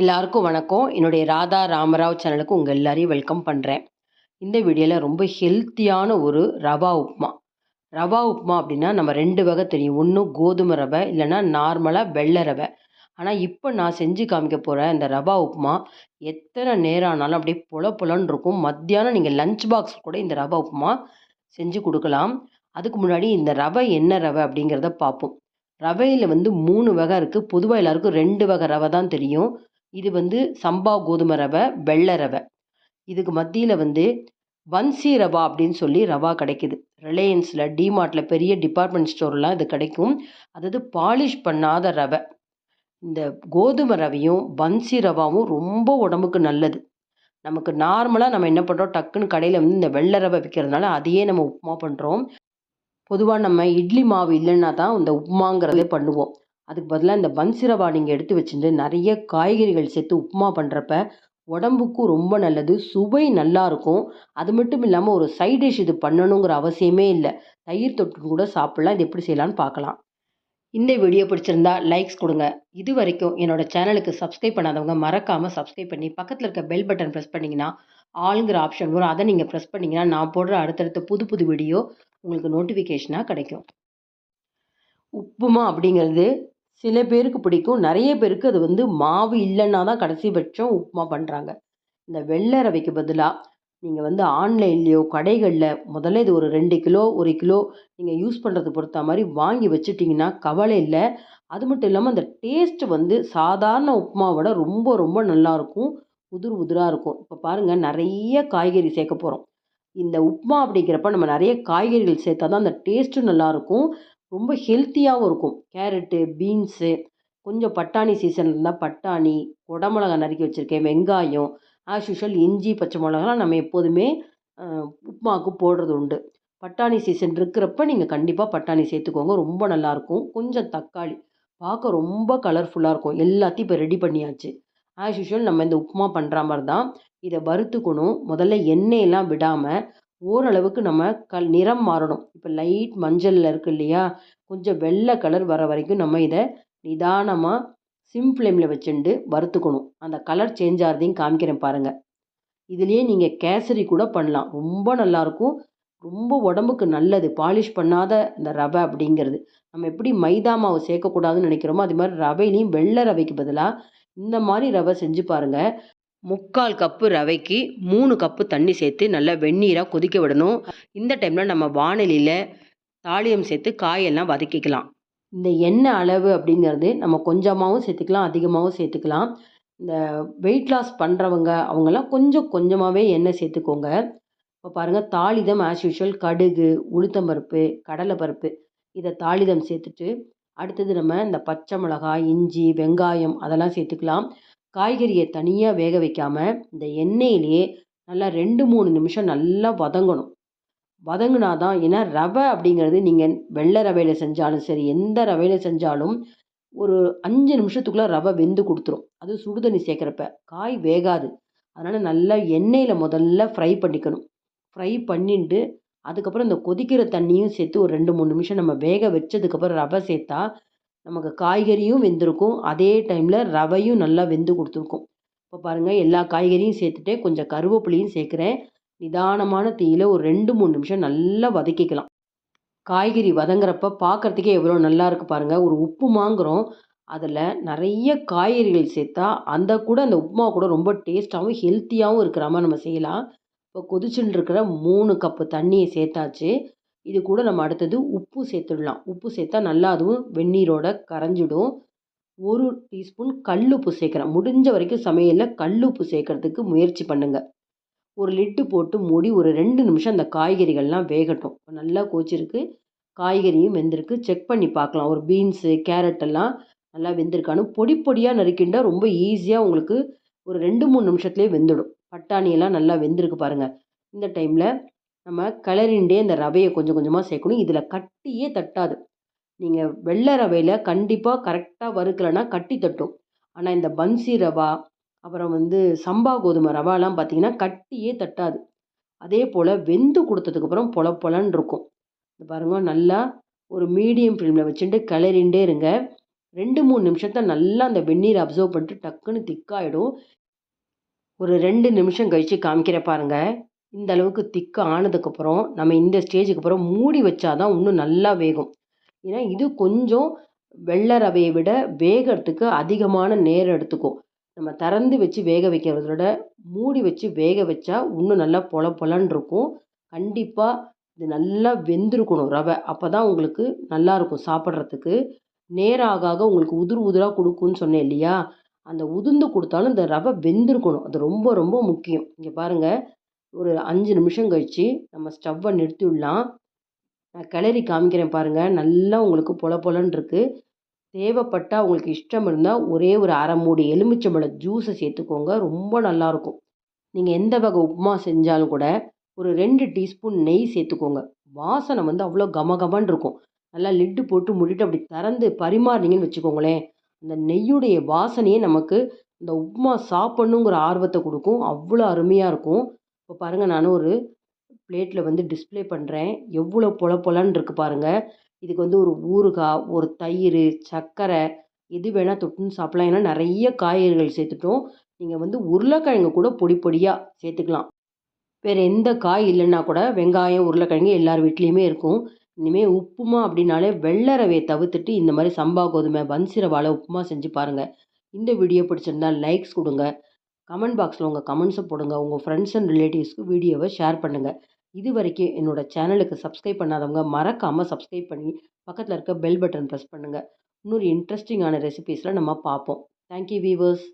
எல்லாருக்கும் வணக்கம். என்னுடைய ராதா ராமராவ் சேனலுக்கு உங்கள் எல்லாரையும் வெல்கம் பண்ணுறேன் இந்த வீடியோவில் ரொம்ப ஹெல்த்தியான ஒரு ரவா உப்புமா ரவா உப்புமா அப்படின்னா நம்ம ரெண்டு வகை தெரியும். ஒன்று கோதுமை ரவை இல்லைன்னா நார்மலாக வெள்ளை ரவை. ஆனால் இப்போ நான் செஞ்சு காமிக்க போகிற இந்த ரவா உப்புமா எத்தனை நேரம் ஆனாலும் அப்படியே புல புலன்னு இருக்கும். மத்தியானம் நீங்கள் லஞ்ச் பாக்ஸ் கூட இந்த ரவா உப்புமா செஞ்சு கொடுக்கலாம். அதுக்கு முன்னாடி இந்த ரவை என்ன ரவை அப்படிங்கிறத பார்ப்போம். ரவையில் வந்து மூணு வகை இருக்குது பொதுவாக எல்லாருக்கும் ரெண்டு வகை ரவை தான் தெரியும். இது வந்து சம்பா கோதுமை ரவை வெள்ளை ரவை. இதுக்கு மத்தியில் வந்து வன்சி ரவா அப்படின்னு சொல்லி ரவா கிடைக்குது. ரிலையன்ஸில் டிமார்ட்டில் பெரிய டிபார்ட்மெண்ட் ஸ்டோர்லாம் இது கிடைக்கும். அதாவது பாலிஷ் பண்ணாத ரவை. இந்த கோதுமை ரவையும் பன்சி ரவாவும் ரொம்ப உடம்புக்கு நல்லது. நமக்கு நார்மலாக நம்ம என்ன பண்ணுறோம் டக்குன்னு கடையில் வந்து இந்த வெள்ளை ரவை விற்கிறதுனால அதையே நம்ம உப்புமா பண்ணுறோம் பொதுவாக நம்ம இட்லி மாவு இல்லைன்னா தான் இந்த உப்புமாங்கிறதே பண்ணுவோம். அதுக்கு பதிலாக இந்த பன்சி ரவா நீங்கள் எடுத்து வச்சுட்டு நிறைய காய்கறிகள் சேர்த்து உப்புமா பண்ணுறப்ப உடம்புக்கும் ரொம்ப நல்லது சுவை நல்லாயிருக்கும் அது மட்டும் இல்லாமல் ஒரு சைட் டிஷ் இது பண்ணணுங்கிற அவசியமே இல்லை. தயிர் தொட்டு கூட சாப்பிட்லாம். இது எப்படி செய்யலான்னு பார்க்கலாம். இந்த வீடியோ பிடிச்சிருந்தா லைக்ஸ் கொடுங்க. இது வரைக்கும் என்னோட சேனலுக்கு சப்ஸ்கிரைப் பண்ணாதவங்க மறக்காமல் சப்ஸ்கிரைப் பண்ணி பக்கத்தில் இருக்க பெல் பட்டன் ப்ரெஸ் பண்ணிங்கன்னா ஆளுங்கிற ஆப்ஷன் வரும். அதை நீங்கள் ப்ரெஸ் பண்ணிங்கன்னா நான் போடுற அடுத்தடுத்த புது புது வீடியோ உங்களுக்கு நோட்டிஃபிகேஷனாக கிடைக்கும். உப்புமா அப்படிங்கிறது சில பேருக்கு பிடிக்கும். நிறைய பேருக்கு அது வந்து மாவு இல்லைன்னா தான் கடைசி பட்சம் உப்புமா பண்ணுறாங்க இந்த வெள்ளை ரவைக்கு பதிலாக நீங்கள் வந்து ஆன்லைன்லேயோ கடைகளில் முதல்ல இது ஒரு ரெண்டு கிலோ ஒரு கிலோ நீங்கள் யூஸ் பண்ணுறது பொறுத்த மாதிரி வாங்கி வச்சுட்டிங்கன்னா கவலை இல்லை. அது மட்டும் இல்லாமல் அந்த டேஸ்ட்டு வந்து சாதாரண உப்புமாவோட ரொம்ப ரொம்ப நல்லாயிருக்கும் உதிர் உதிராக இருக்கும். இப்போ பாருங்கள் நிறைய காய்கறி சேர்க்க போகிறோம் இந்த உப்புமா அப்படிங்கிறப்ப நம்ம நிறைய காய்கறிகள் சேர்த்தா தான் அந்த டேஸ்ட்டும் நல்லாயிருக்கும் ரொம்ப ஹெல்த்தியாகவும் இருக்கும். கேரட்டு பீன்ஸு கொஞ்சம் பட்டாணி சீசன் இருந்தால் பட்டாணி குடமிளகா நறுக்கி வச்சுருக்கேன் வெங்காயம் ஆஸ் யூஷுவல் இஞ்சி பச்சை மிளகாலாம் நம்ம எப்போதுமே உப்புமாவுக்கு போடுறது உண்டு. பட்டாணி சீசன் இருக்கிறப்ப நீங்கள் கண்டிப்பாக பட்டாணி சேர்த்துக்கோங்க ரொம்ப நல்லாயிருக்கும். கொஞ்சம் தக்காளி பார்க்க ரொம்ப கலர்ஃபுல்லாக இருக்கும். எல்லாத்தையும் இப்போ ரெடி பண்ணியாச்சு. ஆஸ் யூஷுவல் நம்ம இந்த உப்புமா பண்ணுற மாதிரி தான் இதை வறுத்துக்கணும். முதல்ல எண்ணெயெல்லாம் விடாமல் ஓரளவுக்கு நம்ம கல் நிறம் மாறணும். இப்போ லைட் மஞ்சளில் இருக்குது இல்லையா? கொஞ்சம் வெள்ளை கலர் வர வரைக்கும் நம்ம இதை நிதானமாக சிம் ஃப்ளேமில் வச்சுட்டு வறுத்துக்கணும். அந்த கலர் சேஞ்ச் ஆகிறதையும் காமிக்கிறேன் பாருங்கள் இதுலேயே நீங்கள் கேசரி கூட பண்ணலாம். ரொம்ப நல்லாயிருக்கும். ரொம்ப உடம்புக்கு நல்லது. பாலிஷ் பண்ணாத இந்த ரவை அப்படிங்கிறது. நம்ம எப்படி மைதா மாவு சேர்க்கக்கூடாதுன்னு நினைக்கிறோமோ அது மாதிரி ரவையிலையும் வெள்ளை ரவைக்கு பதிலாக இந்த மாதிரி ரவை செஞ்சு பாருங்கள் முக்கால் கப்பு ரவைக்கு மூணு கப்பு தண்ணி சேர்த்து நல்லா வெந்நீராக கொதிக்க விடணும். இந்த டைமில் நம்ம வானிலையில் தாளியம் சேர்த்து காயெல்லாம் வதக்கிக்கலாம். இந்த எண்ணெய் அளவு அப்படிங்கிறது நம்ம கொஞ்சமாகவும் சேர்த்துக்கலாம் அதிகமாகவும் சேர்த்துக்கலாம். இந்த வெயிட் லாஸ் பண்ணுறவங்க அவங்கெல்லாம் கொஞ்சம் கொஞ்சமாகவே எண்ணெய் சேர்த்துக்கோங்க. இப்போ பாருங்கள் தாளிதம் ஆஸ் யூஷுவல் கடுகு உளுத்தம்பருப்பு கடலைப்பருப்பு இதை தாளிதம் சேர்த்துட்டு அடுத்தது நம்ம இந்த பச்சை மிளகாய் இஞ்சி வெங்காயம் அதெல்லாம் சேர்த்துக்கலாம். காய்கறியை தனியாக வேக வைக்காமல் இந்த எண்ணெயிலேயே நல்லா ரெண்டு மூணு நிமிஷம் நல்லா வதங்கணும். வதங்கினா தான் ஏன்னா ரவை அப்படிங்கிறது நீங்கள் வெள்ளை ரவையில் செஞ்சாலும் சரி எந்த ரவையில் செஞ்சாலும் ஒரு அஞ்சு நிமிஷத்துக்குள்ளே ரவை வெந்து கொடுத்துரும். அது சுடுதண்ணி சேர்க்குறப்ப. காய் வேகாது. அதனால் நல்லா எண்ணெயில் முதல்ல ஃப்ரை பண்ணிக்கணும். ஃப்ரை பண்ணிட்டு அதுக்கப்புறம் இந்த கொதிக்கிற தண்ணியும் சேர்த்து ஒரு ரெண்டு மூணு நிமிஷம் நம்ம வேக வச்சதுக்கப்புறம் ரவை சேர்த்தா நமக்கு காய்கறியும் வெந்திருக்கும். அதே டைமில் ரவையும் நல்லா வெந்து கொடுத்துருக்கும். இப்போ பாருங்கள் எல்லா காய்கறியும் சேர்த்துட்டு கொஞ்சம் கருவேப்பிலையும் சேர்க்குறேன். நிதானமான தீயில் ஒரு ரெண்டு மூணு நிமிஷம் நல்லா வதக்கிக்கலாம். காய்கறி வதங்குறப்ப பார்க்குறதுக்கே எவ்வளோ நல்லா இருக்குது பாருங்கள் ஒரு உப்புமாங்கிறோம் அதில் நிறைய காய்கறிகள் சேர்த்தா அந்த கூட அந்த உப்புமா கூட ரொம்ப டேஸ்ட்டாகவும் ஹெல்த்தியாகவும் இருக்கிற மாதிரி நம்ம செய்யலாம். இப்போ கொதிச்சுட்டு இருக்கிற மூணு கப்பு தண்ணியை சேர்த்தாச்சு. இது கூட நம்ம அடுத்தது உப்பு சேர்த்துடலாம். உப்பு சேர்த்தா நல்லா அதுவும் வெந்நீரோட கரைஞ்சிடும். ஒரு டீஸ்பூன் கல் உப்பு சேர்க்குறேன். முடிஞ்ச வரைக்கும் சமையலில் கல் உப்பு சேர்க்கறதுக்கு முயற்சி பண்ணுங்கள் ஒரு லிட்டு போட்டு மூடி ஒரு ரெண்டு நிமிஷம் அந்த காய்கறிகள்லாம் வேகட்டும். நல்லா கோச்சிருக்கு காய்கறியும் வெந்திருக்கு. செக் பண்ணி பார்க்கலாம். ஒரு பீன்ஸு கேரட் எல்லாம் நல்லா வெந்திருக்கான்னு. பொடி பொடியாக நறுக்கிண்டா ரொம்ப ஈஸியாக உங்களுக்கு ஒரு ரெண்டு மூணு நிமிஷத்துலேயே வெந்துடும். பட்டாணியெல்லாம் நல்லா வெந்திருக்கு பாருங்கள் இந்த டைமில் நம்ம கிளறிண்டே இந்த ரவையை கொஞ்சம் கொஞ்சமாக சேர்க்கணும். இதில் கட்டியே தட்டாது. நீங்கள் வெள்ளை ரவையில் கண்டிப்பாக கரெக்டாக வறுக்கலைன்னா கட்டி தட்டும். ஆனால் இந்த பன்சி ரவா அப்புறம் வந்து சம்பா கோதுமை ரவாலாம் பார்த்தீங்கன்னா கட்டியே தட்டாது. அதே போல் வெந்து கொடுத்ததுக்கப்புறம் பொல பொலன்னு இருக்கும். இது பாருங்கள் நல்லா ஒரு மீடியம் ஃப்ளேமில் வச்சுட்டு கிளறிண்டே இருங்க. ரெண்டு மூணு நிமிஷத்தை நல்லா அந்த வெந்நீர் அப்சர்வ் பண்ணிட்டு டக்குன்னு திக்காயிடும் ஒரு ரெண்டு நிமிஷம் கழித்து காமிக்கிற பாருங்கள் இந்த அளவுக்கு திக்கு ஆனதுக்கப்புறம் நம்ம இந்த ஸ்டேஜுக்கு அப்புறம் மூடி வச்சாதான் இன்னும் நல்லா வேகும். ஏன்னா இது கொஞ்சம் வெள்ளை ரவையை விட வேகிறதுக்கு அதிகமான நேரம் எடுத்துக்கும். நம்ம திறந்து வச்சு வேக வைக்கிறத விட மூடி வச்சு வேக வச்சா இன்னும் நல்லா பொல பொலன்னு இருக்கும். கண்டிப்பாக இது நல்லா வெந்திருக்கணும் ரவை. அப்போ தான் உங்களுக்கு நல்லாயிருக்கும் சாப்பிட்றதுக்கு. நேரம் ஆக ஆக உங்களுக்கு உதிர் உதிராக கொடுக்குன்னு சொன்னேன் இல்லையா? அந்த உதிர்ந்து கொடுத்தாலும் இந்த ரவை வெந்திருக்கணும். அது ரொம்ப ரொம்ப முக்கியம். இங்கே பாருங்கள் ஒரு அஞ்சு நிமிஷம் கழித்து நம்ம ஸ்டவ்வை நிறுத்தி விடலாம் நான் கிளறி காமிக்கிறேன் பாருங்கள் நல்லா உங்களுக்கு பொல பொலன்னு இருக்குது தேவைப்பட்டால் உங்களுக்கு இஷ்டம் இருந்தால் ஒரே ஒரு அரை மூடி எலுமிச்சம்பழ ஜூஸை சேர்த்துக்கோங்க. ரொம்ப நல்லாயிருக்கும் நீங்கள் எந்த வகை உப்புமா செஞ்சாலும் கூட ஒரு ரெண்டு டீஸ்பூன் நெய் சேர்த்துக்கோங்க. வாசனை வந்து அவ்வளோ கமகமன்னு இருக்கும். நல்லா லிட்டு போட்டு முடிட்டு அப்படி திறந்து பரிமாறினீங்கன்னு வச்சுக்கோங்களேன். அந்த நெய்யுடைய வாசனையே நமக்கு இந்த உப்புமா சாப்பிட்ணுங்கிற ஆர்வத்தை கொடுக்கும். அவ்வளோ அருமையாக இருக்கும். இப்போ பாருங்கள் நான் ஒரு பிளேட்டில் வந்து டிஸ்ப்ளே பண்ணுறேன் எவ்வளோ பொல பொலன்னு இருக்குது பாருங்கள் இதுக்கு வந்து ஒரு ஊறுகாய் ஒரு தயிர் சர்க்கரை எது வேணால் தொட்டுன்னு சாப்பிட்லாம். ஏன்னா நிறைய காய்கறிகள் சேர்த்துட்டோம். நீங்கள் வந்து உருளைக்கிழங்கு கூட பொடி பொடியாக சேர்த்துக்கலாம். வேறு எந்த காய் இல்லைன்னா கூட வெங்காயம் உருளைக்கிழங்கு எல்லார் வீட்லேயுமே இருக்கும். இனிமேல் உப்புமா அப்படின்னாலே வெள்ளை ரவையை தவிர்த்துட்டு இந்த மாதிரி சம்பா கோதுமை பன்சிரவாலை உப்புமா செஞ்சு பாருங்கள் இந்த வீடியோ பிடிச்சிருந்தால் லைக்ஸ் கொடுங்க. கமெண்ட் பாக்ஸில் உங்கள் கமெண்ட்ஸை போடுங்க. உங்கள் ஃப்ரெண்ட்ஸ் அண்ட் ரிலேட்டிவ்ஸ்க்கு வீடியோவை ஷேர் பண்ணுங்கள் இது வரைக்கும் என்னோடய சேனலுக்கு சப்ஸ்கிரைப் பண்ணாதவங்க மறக்காமல் சப்ஸ்கிரைப் பண்ணி பக்கத்தில் இருக்க பெல் பட்டன் ப்ரெஸ் பண்ணுங்கள் இன்னொரு இன்ட்ரெஸ்டிங்கான ரெசிபீஸில் நம்ம பார்ப்போம். Thank you viewers